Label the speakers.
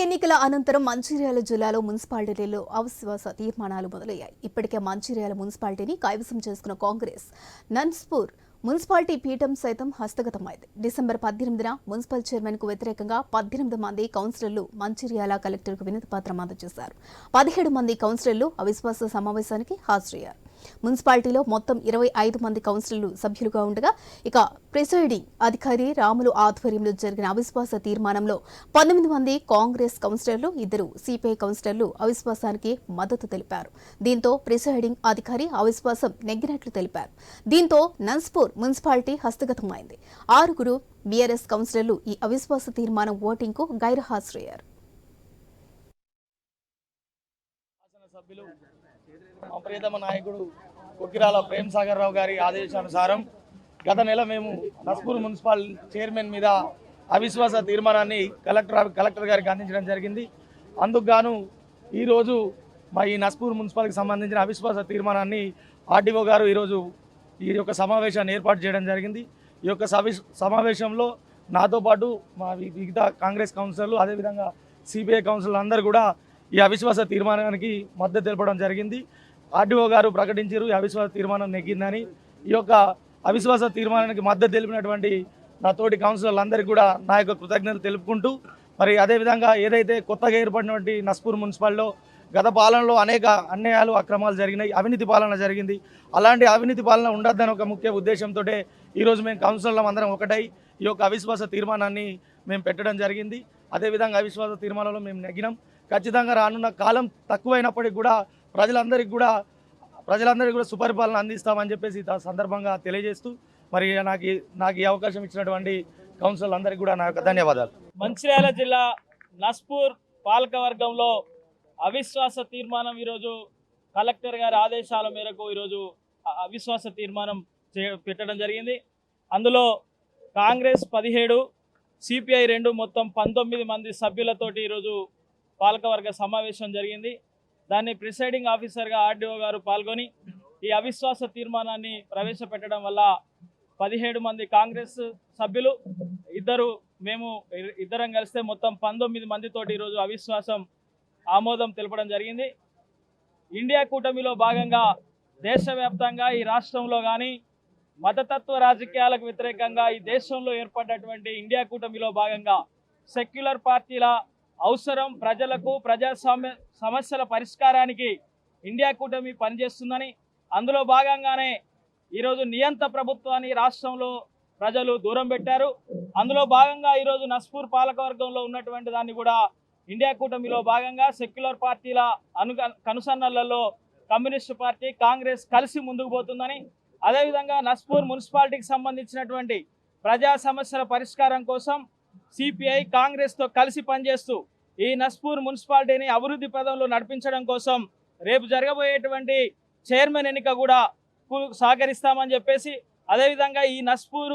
Speaker 1: ఎన్నికల అనంతరం మంచిర్యాల జిల్లాలో మున్సిపాలిటీలలో అవిశ్వాస తీర్మానాలు మొదలయ్యాయి. ఇప్పటికే మంచిర్యాల మున్సిపాలిటీని కైవసం చేసుకున్న కాంగ్రెస్ నన్స్పూర్ మున్సిపాలిటీ పీఠం సైతం హస్తగతమైంది. డిసెంబర్ పద్దెనిమిదిన మున్సిపల్ చైర్మన్కు వ్యతిరేకంగా పద్దెనిమిది మంది కౌన్సిలర్లు మంచిర్యాల కలెక్టర్కు వినతి పత్రం అందజేశారు. పదిహేడు మంది కౌన్సిలర్లు అవిశ్వాస సమావేశానికి హాజరయ్యారు. మున్సిపాలిటీలో మొత్తం ఇరవై ఐదు మంది కౌన్సిలర్లు సభ్యులుగా ఉండగా ఇక ప్రిసైడింగ్ అధికారి రాములు ఆధ్వర్యంలో జరిగిన అవిశ్వాస తీర్మానంలో పంతొమ్మిది మంది కాంగ్రెస్ కౌన్సిలర్లు ఇద్దరు సిపిఐ కౌన్సిలర్లు అవిశ్వాసానికి మద్దతు తెలిపారు. దీంతో ప్రిసైడింగ్ అధికారి అవిశ్వాసం నెగ్గినట్లు తెలిపారు. దీంతో నన్స్పూర్ మున్సిపాలిటీ హస్తగతమైంది. ఆరుగురు బీఆర్ఎస్ కౌన్సిలర్లు ఈ అవిశ్వాస తీర్మానం ఓటింగ్కు గైర్హాజరయ్యారు.
Speaker 2: గైరహాజరయ్యారు మా ప్రియతమ నాయకుడు కొక్కిరాల ప్రేమ్ సాగర్ రావు గారి ఆదేశానుసారం గత నెల మేము నస్పూర్ మున్సిపల్ చైర్మన్ మీద అవిశ్వాస తీర్మానాన్ని కలెక్టర్ కలెక్టర్ గారికి అందించడం జరిగింది. అందుకు గాను ఈరోజు మా ఈ నస్పూర్ మున్సిపాల్కి సంబంధించిన అవిశ్వాస తీర్మానాన్ని ఆర్డీఓ గారు ఈరోజు ఈ యొక్క సమావేశాన్ని ఏర్పాటు చేయడం జరిగింది. ఈ యొక్క సవి సమావేశంలో నాతో పాటు మా మిగతా కాంగ్రెస్ కౌన్సిలర్లు అదేవిధంగా సిబిఐ కౌన్సిలర్లు అందరూ కూడా ఈ అవిశ్వాస తీర్మానానికి మద్దతు తెలపడం జరిగింది. ఆర్డీఓ గారు ప్రకటించారు ఈ అవిశ్వాస తీర్మానం నెగ్గిందని. ఈ యొక్క అవిశ్వాస తీర్మానానికి మద్దతు తెలిపినటువంటి నా తోటి కౌన్సిలర్లందరికీ కూడా నా యొక్క కృతజ్ఞతలు తెలుపుకుంటూ మరి అదేవిధంగా ఏదైతే కొత్తగా ఏర్పడినటువంటి నస్పూర్ మున్సిపాల్లో గత పాలనలో అనేక అన్యాయాలు అక్రమాలు జరిగినాయి అవినీతి పాలన జరిగింది. అలాంటి అవినీతి పాలన ఉండొద్దని ఒక ముఖ్య ఉద్దేశంతో ఈరోజు మేము కౌన్సిలర్లం అందరం ఒకటై ఈ యొక్క అవిశ్వాస తీర్మానాన్ని మేము పెట్టడం జరిగింది. అదేవిధంగా అవిశ్వాస తీర్మానంలో మేము నెగ్గినాం. ఖచ్చితంగా రానున్న కాలం తక్కువైనప్పటికీ కూడా ప్రజలందరికీ కూడా ప్రజలందరికీ కూడా సుపరిపాలన అందిస్తామని చెప్పేసి సందర్భంగా తెలియజేస్తూ మరి నాకు ఈ- నాకు ఈ అవకాశం ఇచ్చినటువంటి కౌన్సిలర్ అందరికీ కూడా నా యొక్క ధన్యవాదాలు.
Speaker 3: మంచిర్యాల జిల్లా నస్పూర్ పాలకవర్గంలో అవిశ్వాస తీర్మానం ఈరోజు కలెక్టర్ గారి ఆదేశాల మేరకు ఈరోజు అవిశ్వాస తీర్మానం చే పెట్టడం జరిగింది. అందులో కాంగ్రెస్ పదిహేడు సిపిఐ రెండు మొత్తం పంతొమ్మిది మంది సభ్యులతోటి ఈరోజు పాలకవర్గ సమావేశం జరిగింది. దాన్ని ప్రిసైడింగ్ ఆఫీసర్గా ఆర్డీఓ గారు పాల్గొని ఈ అవిశ్వాస తీర్మానాన్ని ప్రవేశపెట్టడం వల్ల పదిహేడు మంది కాంగ్రెస్ సభ్యులు ఇద్దరు మేము ఇద్దరం కలిస్తే మొత్తం పంతొమ్మిది మందితోటి ఈరోజు అవిశ్వాసం ఆమోదం తెలపడం జరిగింది. ఇండియా కూటమిలో భాగంగా దేశవ్యాప్తంగా ఈ రాష్ట్రంలో కానీ మతతత్వ రాజకీయాలకు వ్యతిరేకంగా ఈ దేశంలో ఏర్పడినటువంటి ఇండియా కూటమిలో భాగంగా సెక్యులర్ పార్టీల అవసరం ప్రజలకు ప్రజాస్వామ్య సమస్యల పరిష్కారానికి ఇండియా కూటమి పనిచేస్తుందని అందులో భాగంగానే ఈరోజు నియంత ప్రభుత్వాన్ని రాష్ట్రంలో ప్రజలు దూరం పెట్టారు. అందులో భాగంగా ఈరోజు నస్పూర్ పాలకవర్గంలో ఉన్నటువంటి దాన్ని కూడా ఇండియా కూటమిలో భాగంగా సెక్యులర్ పార్టీల అను కనుసన్నలలో కమ్యూనిస్టు పార్టీ కాంగ్రెస్ కలిసి ముందుకు పోతుందని అదేవిధంగా నస్పూర్ మున్సిపాలిటీకి సంబంధించినటువంటి ప్రజా సమస్యల పరిష్కారం కోసం సిపిఐ కాంగ్రెస్తో కలిసి పనిచేస్తూ ఈ నస్పూర్ మున్సిపాలిటీని అభివృద్ధి పదంలో నడిపించడం కోసం రేపు జరగబోయేటువంటి చైర్మన్ ఎన్నిక కూడా సహకరిస్తామని చెప్పేసి అదేవిధంగా ఈ నస్పూర్